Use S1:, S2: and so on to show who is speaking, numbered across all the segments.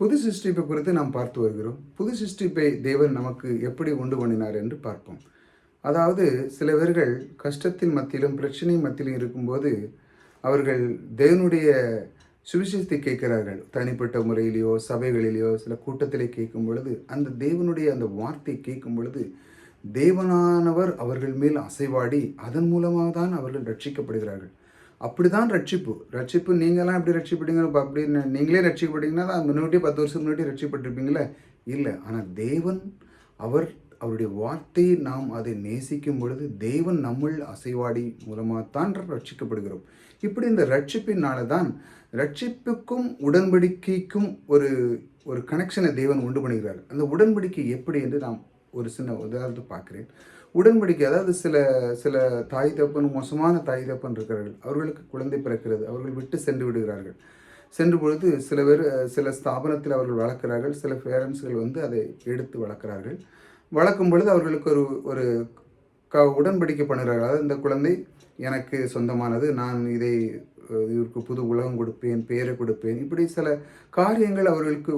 S1: புது சிருஷ்டிப்பை குறித்து நாம் பார்த்து வருகிறோம். புது சிருஷ்டிப்பை தேவன் நமக்கு எப்படி உண்டு பண்ணினார் என்று பார்ப்போம். அதாவது சில பேர்கள் கஷ்டத்தின் மத்தியிலும் பிரச்சனை மத்தியிலும் இருக்கும்போது அவர்கள் தேவனுடைய சுவிசேஷத்தை கேட்கிறார்கள். தனிப்பட்ட முறையிலேயோ சபைகளிலேயோ சில கூட்டத்திலே கேட்கும் பொழுது அந்த தேவனுடைய அந்த வார்த்தை கேட்கும் பொழுது தேவனானவர் அவர்கள் மேல் அசைவாடி அதன் மூலமாக தான் அவர்கள் ரட்சிக்கப்படுகிறார்கள். அப்படிதான் ரட்சிப்பு. ரட்சிப்பு நீங்களாம் எப்படி ரட்சிப்பட்டீங்க? அப்படின்னு அப்படி நீங்களே ரட்சிக்கப்பட்டீங்கன்னா தான் முன்னாடி பத்து வருஷம் முன்னாடி ரட்சிப்பட்டிருப்பீங்களே இல்லை. ஆனால் தேவன் அவர் அவருடைய வார்த்தையை நாம் அதை நேசிக்கும் பொழுது தேவன் நம்முள் அசைவாடி மூலமாகத்தான் ரட்சிக்கப்படுகிறோம். இப்படி இந்த ரட்சிப்பினால தான் ரட்சிப்புக்கும் உடன்படிக்கைக்கும் ஒரு ஒரு கனெக்ஷனை தேவன் உண்டு பண்ணுகிறார் அந்த உடன்படிக்கை எப்படி என்று நாம் ஒரு சின்ன உதாரணத்தை பார்க்குறேன். உடன்படிக்கை அதாவது சில சில தாய் தப்பன் மோசமான தாய் தப்பன் இருக்கிறார்கள். அவர்களுக்கு குழந்தை பிறக்கிறது. அவர்கள் விட்டு சென்று விடுகிறார்கள். சென்ற பொழுது சில பேர் சில ஸ்தாபனத்தில் அவர்கள் வளர்க்கிறார்கள். சில பேரண்ட்ஸ்கள் வந்து அதை எடுத்து வளர்க்கிறார்கள். வளர்க்கும் பொழுது அவர்களுக்கு ஒரு ஒரு க உடன்படிக்கை பண்ணுறார்கள் அதாவது இந்த குழந்தை எனக்கு சொந்தமானது. நான் இதை இவருக்கு புது உலகம் கொடுப்பேன் பேரை கொடுப்பேன். இப்படி சில காரியங்கள் அவர்களுக்கு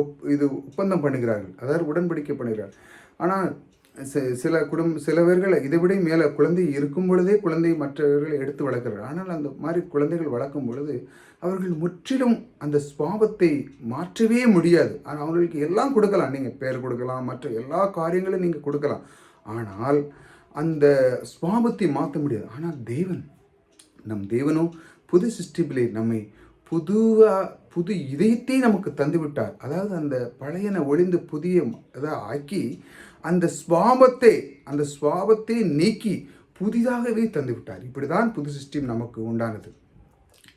S1: ஒப் இது ஒப்பந்தம் பண்ணுகிறார்கள். அதாவது உடன்படிக்கை பண்ணுகிறார்கள். ஆனால் சில குடும்ப சிலவர்கள் இதை விட மேலே குழந்தை இருக்கும் பொழுதே குழந்தை மற்றவர்கள் எடுத்து வளர்க்கிறார்கள். ஆனால் அந்த மாதிரி குழந்தைகள் வளர்க்கும் பொழுது அவர்கள் முற்றிலும் அந்த சுவாபத்தை மாற்றவே முடியாது. ஆனால் அவர்களுக்கு எல்லாம் கொடுக்கலாம். நீங்கள் பேர் கொடுக்கலாம் மற்ற எல்லா காரியங்களும் நீங்கள் கொடுக்கலாம். ஆனால் அந்த சுவாபத்தை மாற்ற முடியாது. ஆனால் தேவன் நம் தேவனும் புது சிஸ்டிபிலே நம்மை புதுவா புது இதயத்தை நமக்கு தந்துவிட்டார். அதாவது அந்த பழையன ஒளிந்து புதிய இதாக ஆக்கி அந்த சுவாபத்தை அந்த சுவாபத்தை நீக்கி புதிதாகவே தந்து விட்டார் இப்படிதான் புது சிஸ்டம் நமக்கு உண்டானது.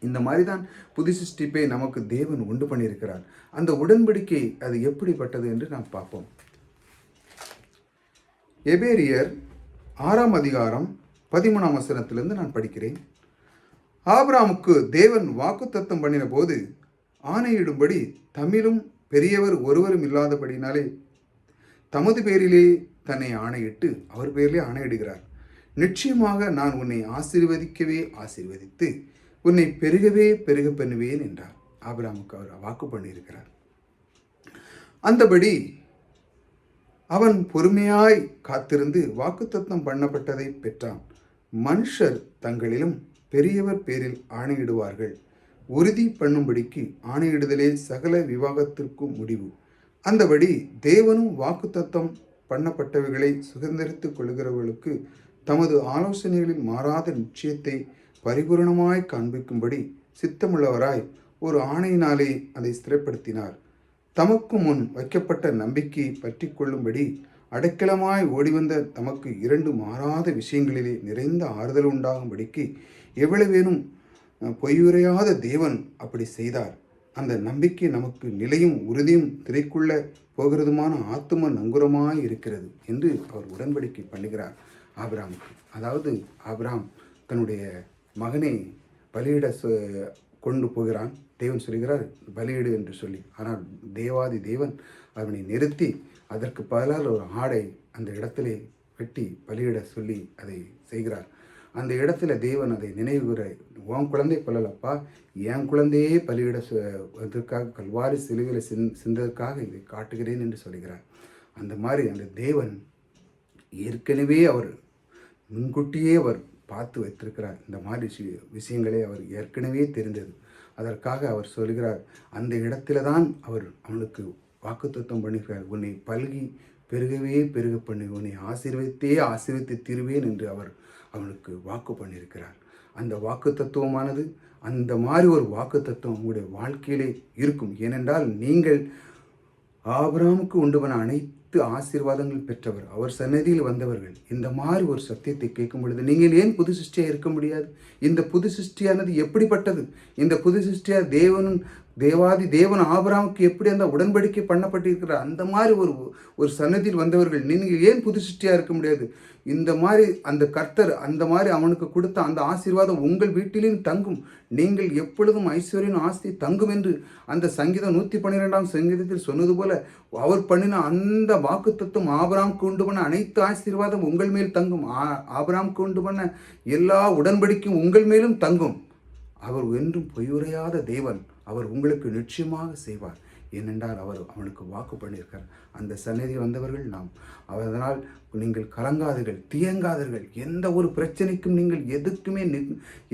S1: இந்த மாதிரி தான் புது சிஸ்டிப்பை நமக்கு தேவன் உண்டு பண்ணியிருக்கிறார். அந்த உடன்படிக்கை அது எப்படிப்பட்டது என்று நாம் பார்ப்போம். எபேரியர் ஆறாம் அதிகாரம் பதிமூணாம் வசனத்திலிருந்து நான் படிக்கிறேன். ஆபிராமுக்கு தேவன் வாக்குத்தத்தம் பண்ணின போது ஆணையிடும்படி தமிழும் பெரியவர் ஒருவரும் இல்லாதபடினாலே தமது பேரிலே தன்னை ஆணையிட்டு அவர் பேரிலே ஆணையிடுகிறார். நிச்சயமாக நான் உன்னை ஆசீர்வதிக்கவே ஆசீர்வதித்து உன்னை பெருகவே பெருக பண்ணுவேன் என்றார். ஆபிராமுக்கு அவர் வாக்கு பண்ணியிருக்கிறார். அந்தபடி அவன் பொறுமையாய் காத்திருந்து வாக்குத்தத்தம் பண்ணப்பட்டதை பெற்றான். மனுஷர் தங்களிலும் பெரியவர் பேரில் ஆணையிடுவார்கள். உறுதி பண்ணும்படிக்கு ஆணையிடுதலே சகல விவாகத்திற்கும் முடிவு. அந்தபடி தேவனும் வாக்குத்தத்தம் பண்ணப்பட்டவைகளை சுதந்திரித்துக் கொள்கிறவர்களுக்கு தமது ஆலோசனைகளில் மாறாத நிச்சயத்தை பரிபூரணமாய் காண்பிக்கும்படி சித்தமுள்ளவராய் ஒரு ஆணையினாலே அதை ஸ்திரப்படுத்தினார். தமக்கு முன் வைக்கப்பட்ட நம்பிக்கையை பற்றி கொள்ளும்படி அடைக்கலமாய் ஓடிவந்த தமக்கு இரண்டு மாறாத விஷயங்களிலே நிறைந்த ஆறுதல் உண்டாகும்படிக்கு எவ்வளவேனும் பொய்யுரையாத தேவன் அப்படி செய்தார். அந்த நம்பிக்கை நமக்கு நிலையும் உறுதியும் திரைக்குள்ள போகிறதுமான ஆத்தும நங்குரமாய் இருக்கிறது என்று அவர் உடன்படிக்கை பண்ணுகிறார். ஆபிராமுக்கு அதாவது ஆபிராம் தன்னுடைய மகனை பலியிட சொ- கொண்டு போகிறான். தேவன் சொல்கிறார் பலியிடு என்று சொல்லி. ஆனால் தேவாதி தேவன் அவனை நிறுத்தி அதற்கு பதிலால் ஒரு ஆடை அந்த இடத்திலே வெட்டி பலியிட சொல்லி அதை செய்கிறார். அந்த இடத்துல தேவன் அதை நினைவுகிற உன் குழந்தை கொல்லலப்பா என் குழந்தையே பலியிட இதற்காக கல்வாரி சிலுவையில் சிந் சிந்ததற்காக இதை காட்டுகிறேன் என்று சொல்கிறார் அந்த மாதிரி அந்த தேவன் ஏற்கனவே அவர் முன்கூட்டியே அவர் பார்த்து வைத்திருக்கிறார். இந்த மாதிரி விஷயங்களை அவர் ஏற்கனவே தெரிந்தது. அதற்காக அவர் சொல்கிறார் அந்த இடத்துல தான் அவர் அவனுக்கு வாக்குத்தத்தம் பண்ணுகிறார். உன்னை பல்கி பெருகவே பெருக பண்ணி. உன்னை ஆசீர்வதித்தே ஆசீர்வித்து திருவேன் என்று அவர் அவனுக்கு வாக்கு பண்ணியிருக்கிறார். அந்த வாக்கு தத்துவமானது அந்த மாதிரி ஒரு வாக்கு தத்துவம் உங்களுடைய வாழ்க்கையிலே இருக்கும். ஏனென்றால் நீங்கள் ஆபராமுக்கு உண்டுவன அனைத்து ஆசீர்வாதங்கள் பெற்றவர் அவர் சன்னதியில் வந்தவர்கள். இந்த மாதிரி ஒரு சத்தியத்தை கேட்கும் பொழுது நீங்கள் ஏன் புது சிருஷ்டியாக இருக்க முடியாது? இந்த புது சிருஷ்டியானது எப்படிப்பட்டது? இந்த புது சிருஷ்டியாக தேவனும் தேவாதி தேவன் ஆபராமுக்கு எப்படி அந்த உடன்படிக்கை பண்ணப்பட்டிருக்கிற அந்த மாதிரி ஒரு ஒரு சன்னதியில் வந்தவர்கள் நீங்கள் ஏன் புது சிருஷ்டியாக இருக்க முடியாது? இந்த மாதிரி அந்த கர்த்தர் அந்த மாதிரி அவனுக்கு கொடுத்த அந்த ஆசீர்வாதம் உங்கள் வீட்டிலையும் தங்கும். நீங்கள் எப்பொழுதும் ஐஸ்வர்யம் ஆஸ்தி தங்கும் என்று அந்த சங்கீதம் நூற்றி பன்னிரெண்டாம் சங்கீதத்தில் சொன்னது போல அவர் பண்ணின அந்த வாக்கு தத்துவம் ஆபராம்க்கு உண்டு பண்ண அனைத்து ஆசீர்வாதம் உங்கள் மேல் தங்கும். ஆபராம்க்கு உண்டு பண்ண எல்லா உடன்படிக்கையும் உங்கள் மேலும் தங்கும். அவர் என்றும் பொய்யுரையாத தேவன். அவர் உங்களுக்கு நிச்சயமாக செய்வார். ஏனென்றால் அவர் அவனுக்கு வாக்கு பண்ணியிருக்கார் அந்த சன்னதி வந்தவர்கள் நாம். அதனால் நீங்கள் கலங்காதீர்கள் தியங்காதீர்கள். எந்த ஒரு பிரச்சனைக்கும் நீங்கள் எதுக்குமே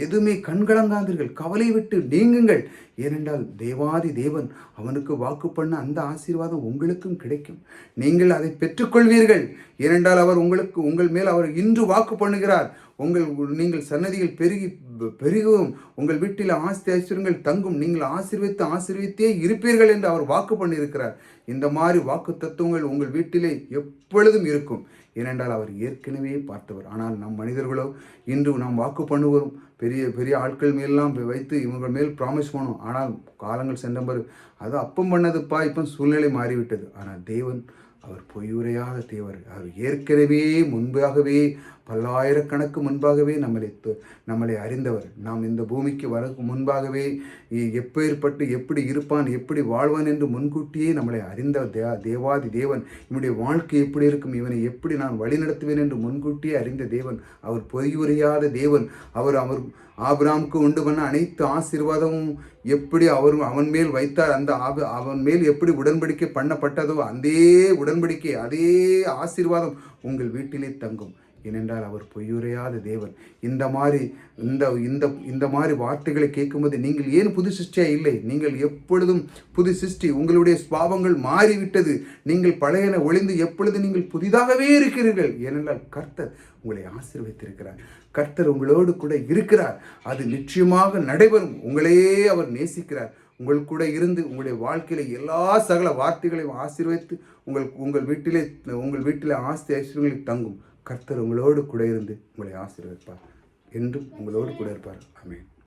S1: எதுவுமே கண்கலங்காதீர்கள். கவலை விட்டு நீங்குங்கள். ஏனென்றால் தேவாதி தேவன் அவனுக்கு வாக்கு பண்ண அந்த ஆசீர்வாதம் உங்களுக்கும் கிடைக்கும். நீங்கள் அதை பெற்றுக்கொள்வீர்கள். ஏனென்றால் அவர் உங்களுக்கு உங்கள் மேல் அவர் இன்று வாக்கு பண்ணுகிறார். உங்கள் நீங்கள் சன்னதிகள் பெருகி பெருகவும் உங்கள் வீட்டில் ஆஸ்தி ஐஸ்வர்யங்கள் தங்கும் நீங்கள் ஆசீர்வித்து ஆசீர்வித்தே இருப்பீர்கள் என்று அவர் வாக்கு பண்ணியிருக்கிறார். இந்த மாதிரி வாக்கு தத்துவங்கள் உங்கள் வீட்டிலே எப்பொழுதும் இருக்கும். ஏனென்றால் அவர் ஏற்கனவே பார்த்தவர். ஆனால் நம் மனிதர்களோ இன்று நாம் வாக்கு பண்ணுவோம். பெரிய பெரிய ஆட்கள் மேலாம் வைத்து இவங்க மேல் ப்ராமிஸ் பண்ணும் ஆனால் காலங்கள் சென்ற பிறகு அது அப்பம் பண்ணதுப்பா இப்போ சூழ்நிலை மாறிவிட்டது. ஆனால் தேவன் அவர் பொய்யுரையாத தேவர். அவர் ஏற்கனவே முன்பாகவே பல்லாயிரக்கணக்கு முன்பாகவே நம்மளை நம்மளை அறிந்தவர். நாம் இந்த பூமிக்கு வரக்கு முன்பாகவே இ- எப்பேற்பட்டு எப்படி இருப்பான் எப்படி வாழ்வான் என்று முன்கூட்டியே நம்மளை அறிந்த தே தேவாதி தேவன் இவனுடைய வாழ்க்கை எப்படி இருக்கும் இவனை எப்படி நான் வழிநடத்துவேன் என்று முன்கூட்டியே அறிந்த தேவன் அவர் பொய்யுரையாத தேவன் அவர் அவர் ஆபிராமுக்கு உண்டு பண்ண அனைத்து ஆசீர்வாதமும் எப்படி அவர் அவன் மேல் வைத்தார் அந்த ஆப- அவன் மேல் எப்படி உடன்படிக்கை பண்ணப்பட்டதோ அதே உடன்படிக்கை அதே ஆசீர்வாதம் உங்கள் வீட்டிலே தங்கும். ஏனென்றால் அவர் பொய்யுரையாத தேவன். இந்த மாதிரி இந்த இந்த இந்த மாதிரி வார்த்தைகளை கேட்கும்போது நீங்கள் ஏன் புது சிருஷ்டியா? இல்லை நீங்கள் எப்பொழுதும் புது சிருஷ்டி உங்களுடைய ஸ்பாவங்கள் மாறிவிட்டது. நீங்கள் பழையன ஒளிந்து எப்பொழுது நீங்கள் புதிதாகவே இருக்கிறீர்கள்? ஏனென்றால் கர்த்தர் உங்களை ஆசீர்வதித்திருக்கிறார். கர்த்தர் உங்களோடு கூட இருக்கிறார். அது நிச்சயமாக நடைபெறும். உங்களையே அவர் நேசிக்கிறார். உங்கள் கூட இருந்து உங்களுடைய வாழ்க்கையில எல்லா சகல வார்த்தைகளையும் ஆசீர்வதித்து உங்கள் உங்கள் வீட்டிலே உங்கள் வீட்டிலே ஆஸ்தி ஐஸ்வர்யங்களில் தங்கும். கர்த்தர் உங்களோடு கூட இருந்து உங்களை ஆசீர்வதிப்பார். என்றும் உங்களோடு கூட இருப்பார். ஆமென்.